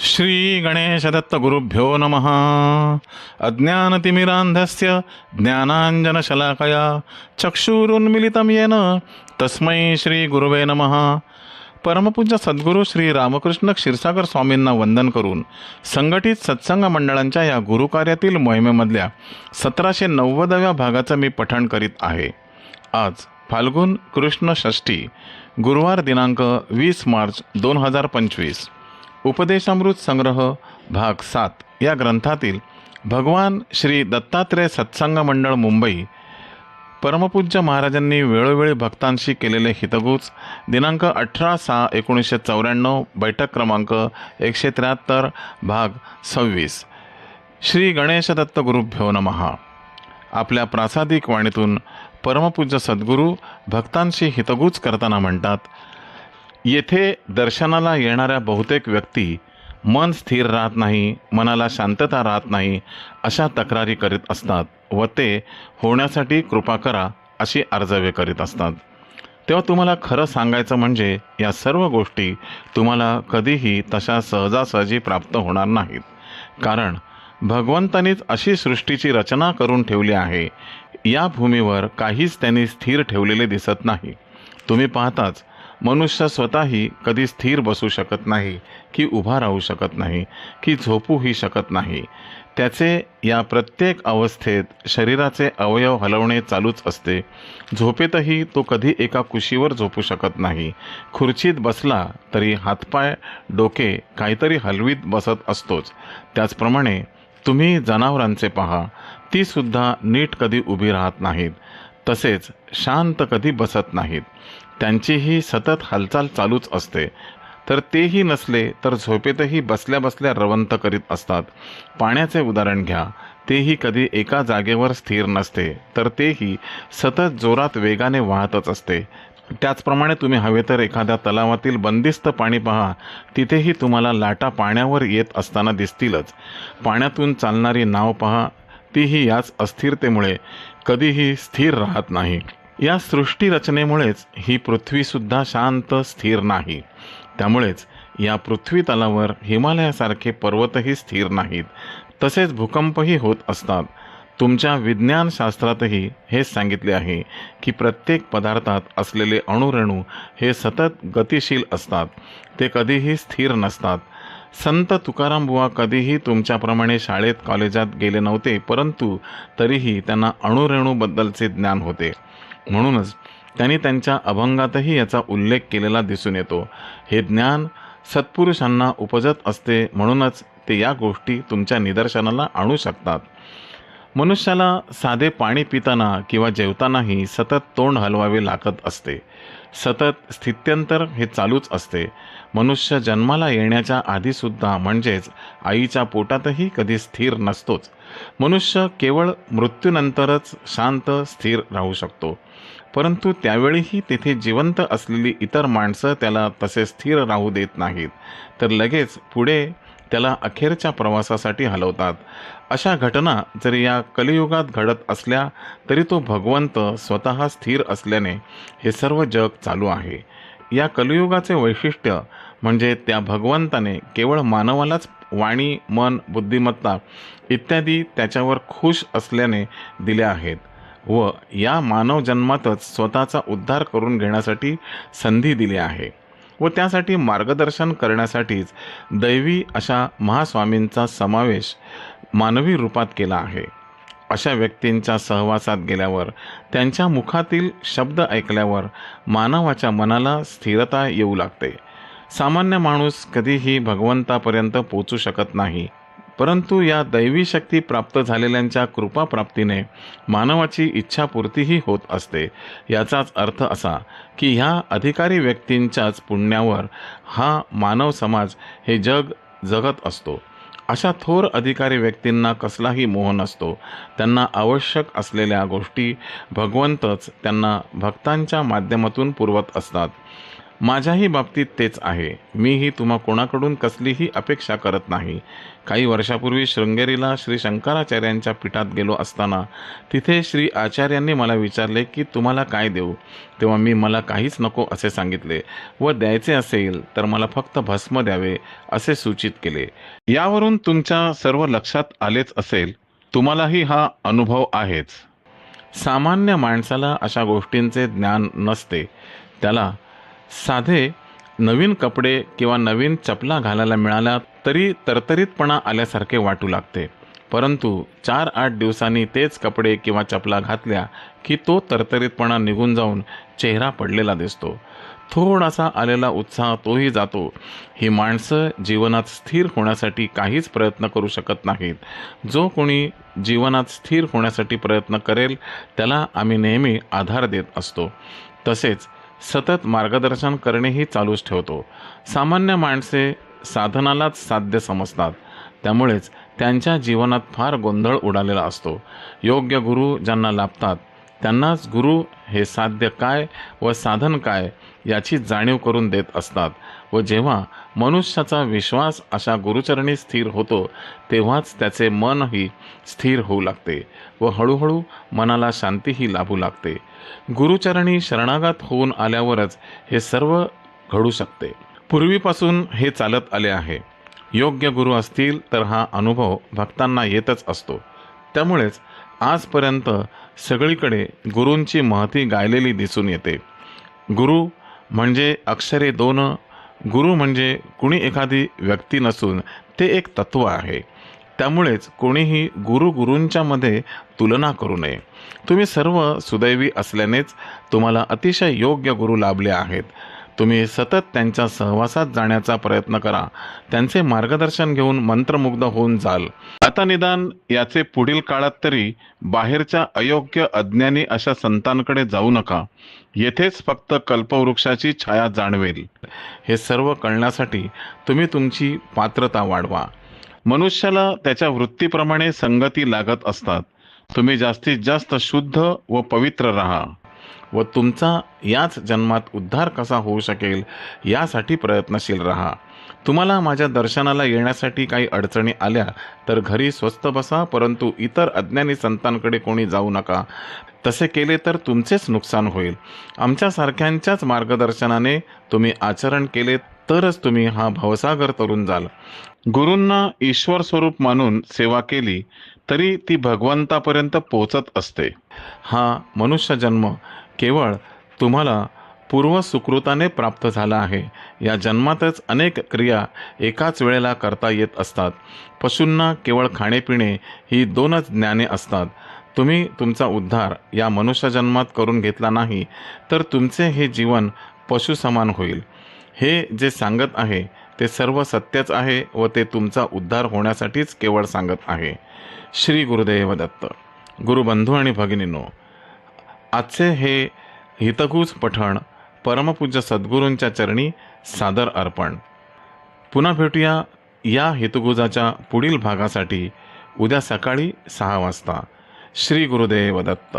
श्री गणेशदत्तगुरुभ्यो नमः। अज्ञानतिमिरान्धस्य ज्ञानाञ्जनशलाकया चक्षुरुन्मिलितं येन तस्मै श्रीगुरुवे नमः। परमपूज्य सद्गुरू श्री रामकृष्ण क्षीरसागर स्वामींना वंदन करून संघटित सत्संग मंडळांच्या या गुरुकार्यातील मोहिमेमधल्या सतराशे नव्वदाव्या भागाचं मी पठण करीत आहे. आज फाल्गुन कृष्ण षष्ठी गुरुवार दिनांक वीस मार्च दोन हजार पंचवीस. उपदेशामृत संग्रह भाग सात. या ग्रंथातील भगवान श्री दत्तात्रेय सत्संग मंडळ मुंबई परमपूज्य महाराजांनी वेळोवेळी भक्तांशी केलेले हितगुज दिनांक अठरा सहा एकोणीसशे चौऱ्याण्णव बैठक क्रमांक एकशे त्र्याहत्तर भाग सव्वीस. श्री गणेश दत्त गुरुभ्यो नमहा आपल्या प्रासादिक वाणीतून परमपूज्य सद्गुरू भक्तांशी हितगुज करताना म्हणतात येथे दर्शनाला येणाऱ्या बहुतेक व्यक्ती मन स्थिर राहत नाही मनाला शांतता राहत नाही अशा तक्रारी करीत असतात व ते होण्यासाठी कृपा करा अशी अर्जवे करीत असतात. तेव्हा तुम्हाला खरं सांगायचं म्हणजे या सर्व गोष्टी तुम्हाला कधीही तशा सहजासहजी प्राप्त होणार नाहीत. कारण भगवंतानीच अशी सृष्टीची रचना करून ठेवली आहे. या भूमीवर काहीच त्यांनी स्थिर ठेवलेले दिसत नाही. तुम्ही पाहताच मनुष्य स्वतःही कधी स्थिर बसू शकत नाही की उभा राहू शकत नाही की झोपूही शकत नाही. त्याचे या प्रत्येक अवस्थेत शरीराचे अवयव हलवणे चालूच असते. झोपेतही तो कधी एका कुशीवर झोपू शकत नाही. खुर्चीत बसला तरी हातपाय डोके काहीतरी हलवीत बसत असतोच. त्याचप्रमाणे तुम्ही जनावरांचे पहा. तीसुद्धा नीट कधी उभी राहत नाहीत. तसेच शांत कधी बसत नाहीत. त्यांचीही सतत हालचाल चालूच असते. तर तेही नसले तर झोपेतही बसल्या बसल्या रवंत करीत असतात. पाण्याचे उदाहरण घ्या. तेही कधी एका जागेवर स्थिर नसते. तर तेही सतत जोरात वेगाने वाहतच असते. त्याचप्रमाणे तुम्ही हवे तर एखाद्या तलावातील बंदिस्त पाणी पहा. तिथेही तुम्हाला लाटा पाण्यावर येत असताना दिसतीलच. पाण्यातून चालणारी नाव पहा. तीही याच अस्थिरतेमुळे. कधीही स्थिर राहत नाही. या सृष्टी रचनेमुळेच ही पृथ्वीसुद्धा शांत स्थिर नाही. त्यामुळेच या पृथ्वी तलावर हिमालयासारखे पर्वतही स्थिर नाहीत. तसेच भूकंपही होत असतात. तुमच्या विज्ञानशास्त्रातही हेच सांगितले आहे की प्रत्येक पदार्थात असलेले अणुरेणू हे सतत गतिशील असतात. ते कधीही स्थिर नसतात. संत तुकाराम बुवा कधीही तुमच्याप्रमाणे शाळेत कॉलेजात गेले नव्हते परंतु तरीही त्यांना अणुरेणूबद्दलचे ज्ञान होते. म्हणूनच त्यांनी त्यांच्या अभंगातही याचा उल्लेख केलेला दिसून येतो. हे ज्ञान सत्पुरुषांना उपजत असते म्हणूनच ते या गोष्टी तुमच्या निदर्शनाला आणू शकतात. मनुष्याला साधे पाणी पिताना किंवा जेवतानाही सतत तोंड हलवावे लागत असते. सतत स्थित्यंतर हे चालूच असते. मनुष्य जन्माला येण्याच्या आधीसुद्धा म्हणजेच आईच्या पोटातही कधी स्थिर नसतोच. मनुष्य केवळ मृत्यूनंतरच शांत स्थिर राहू शकतो. परंतु त्यावेळीही तेथे जिवंत असलेली इतर माणसं त्याला तसे स्थिर राहू देत नाहीत. तर लगेच पुढे त्याला अखेरच्या प्रवासासाठी हलवतात. अशा घटना जरी या कलियुगात घडत असल्या तरी तो भगवंत स्वतः स्थिर असल्याने हे सर्व जग चालू आहे. या कलियुगाचे वैशिष्ट्य म्हणजे त्या भगवंताने केवळ मानवालाच वाणी मन बुद्धिमत्ता इत्यादी त्याच्यावर खुश असल्याने दिल्या आहेत व या मानव जन्मातच स्वतःचा उद्धार करून घेण्यासाठी संधी दिली आहे. व त्यासाठी मार्गदर्शन करण्यासाठीच दैवी अशा महास्वामींचा समावेश मानवी रूपात केला आहे. अशा व्यक्तींच्या सहवासात गेल्यावर त्यांच्या मुखातील शब्द ऐकल्यावर मानवाच्या मनाला स्थिरता येऊ लागते. सामान्य माणूस कधीही भगवंतापर्यंत पोचू शकत नाही. परंतु या दैवी शक्ती प्राप्त झालेल्यांच्या कृपाप्राप्तीने मानवाची इच्छापूर्तीही होत असते. याचाच अर्थ असा की ह्या अधिकारी व्यक्तींच्याच पुण्यावर हा मानव समाज हे जग जगत असतो. अशा थोर अधिकारी व्यक्तींना कसलाही मोह नसतो. त्यांना आवश्यक असलेल्या गोष्टी भगवंतच त्यांना भक्तांच्या माध्यमातून पुरवत असतात. माझ्याही बाबतीत तेच आहे. मीही तुम्हा कोणाकडून कसलीही अपेक्षा करत नाही. काही वर्षापूर्वी शृंगेरीला श्री शंकराचार्यांच्या पीठात गेलो असताना तिथे श्री आचार्यांनी मला विचारले की तुम्हाला काय देऊ? तेव्हा मी मला काहीच नको असे सांगितले व द्यायचे असेल तर मला फक्त भस्म द्यावे असे सूचित केले. यावरून तुमच्या सर्व लक्षात आलेच असेल तुम्हालाही हा अनुभव आहेच. सामान्य माणसाला अशा गोष्टींचे ज्ञान नसते. त्याला साधे नवीन कपडे किंवा नवीन चपला घालायला मिळाल्या तरी तरतरीतपणा आल्यासारखे वाटू लागते. परंतु चार आठ दिवसांनी तेच कपडे किंवा चपला घातल्या की तो तरतरीतपणा निघून जाऊन चेहरा पडलेला दिसतो. थोडासा आलेला उत्साह तोही जातो. ही माणसं जीवनात स्थिर होण्यासाठी काहीच प्रयत्न करू शकत नाहीत. जो कोणी जीवनात स्थिर होण्यासाठी प्रयत्न करेल त्याला आम्ही नेहमी आधार देत असतो. तसेच सतत मार्गदर्शन करणेही चालूच ठेवतो. सामान्य माणसे साधनालाच साध्य समजतात. त्यामुळेच त्यांच्या जीवनात फार गोंधळ उडालेला असतो. योग्य गुरु ज्यांना लाभतात त्यांनाच गुरु हे साध्य काय व साधन काय याची जाणीव करून देत असतात व जेव्हा मनुष्याचा विश्वास अशा गुरुचरणी स्थिर होतो तेव्हाच त्याचे मनही स्थिर होऊ लागते व हळूहळू मनाला शांतीही लाभू लागते. गुरुचरणी शरणागत होऊन आल्यावरच हे सर्व घडू शकते. पूर्वीपासून हे चालत आले आहे. योग्य गुरु असतील तर हा अनुभव भक्तांना येतच असतो. त्यामुळेच आजपर्यंत सगळीकडे गुरूंची महती गायलेली दिसून येते. गुरु म्हणजे अक्षरे दोन गुरु म्हणजे कुणी एखादी व्यक्ती नसून ते एक तत्व आहे. त्यामुळेच कोणीही गुरु गुरूंच्या मध्ये तुलना करू नये. तुम्ही सर्व सुदैवी असल्यानेच तुम्हाला अतिशय योग्य गुरु लाभले आहेत. तुम्ही सतत त्यांच्या सहवासात जाण्याचा प्रयत्न करा. त्यांचे मार्गदर्शन घेऊन मंत्रमुग्ध होऊन जाल. आता निदान याचे पुढील काळात तरी बाहेरच्या अयोग्य अज्ञानी अशा संतांकडे जाऊ नका. येथेच फक्त कल्पवृक्षाची छाया जाणवेल. हे सर्व कळण्यासाठी तुम्ही तुमची पात्रता वाढवा. मनुष्याला त्याच्या वृत्तीप्रमाणे संगती लागत असतात. तुम्ही जास्तीत जास्त शुद्ध व पवित्र राहा. व तुमचा याच जन्मात उद्धार कसा होऊ शकेल यासाठी प्रयत्नशील राहा. तुम्हाला माझ्या दर्शनाला येण्यासाठी काही अडचणी आल्या तर घरी स्वस्त बसा परंतु इतर अज्ञानी संतांकडे कोणी जाऊ नका. तसे केले तर तुमचेच नुकसान होईल. आमच्यासारख्यांच्याच मार्गदर्शनाने तुम्ही आचरण केले तरच तुम्ही हा भवसागर तरुण जाल गुरूंना ईश्वर स्वरूप मानून सेवा केली तरी ती भगवंतापर्यंत पोचत असते. हा मनुष्य जन्म केवळ तुम्हाला पूर्व सुकृताने प्राप्त झाला आहे. या जन्मातच अनेक क्रिया एकाच वेळेला करता येत असतात. पशूंना केवळ खाणेपिणे ही दोनच ज्ञाने असतात. तुम्ही तुमचा उद्धार या मनुष्य जन्मात करून घेतला नाही तर तुमचे हे जीवन पशुसमान होईल. हे जे सांगत आहे ते सर्व सत्यच आहे व ते तुमचा उद्धार होण्यासाठीच केवळ सांगत आहे. श्री गुरुदेव दत्त. गुरुबंधू आणि भगिनीनो आजचे हे हितगुज पठण परमपूज्य सद्गुरूंच्या चरणी सादर अर्पण. पुन्हा भेटूया या हितगुजाच्या पुढील भागासाठी उद्या सकाळी सहा वाजता. श्री गुरुदेव दत्त.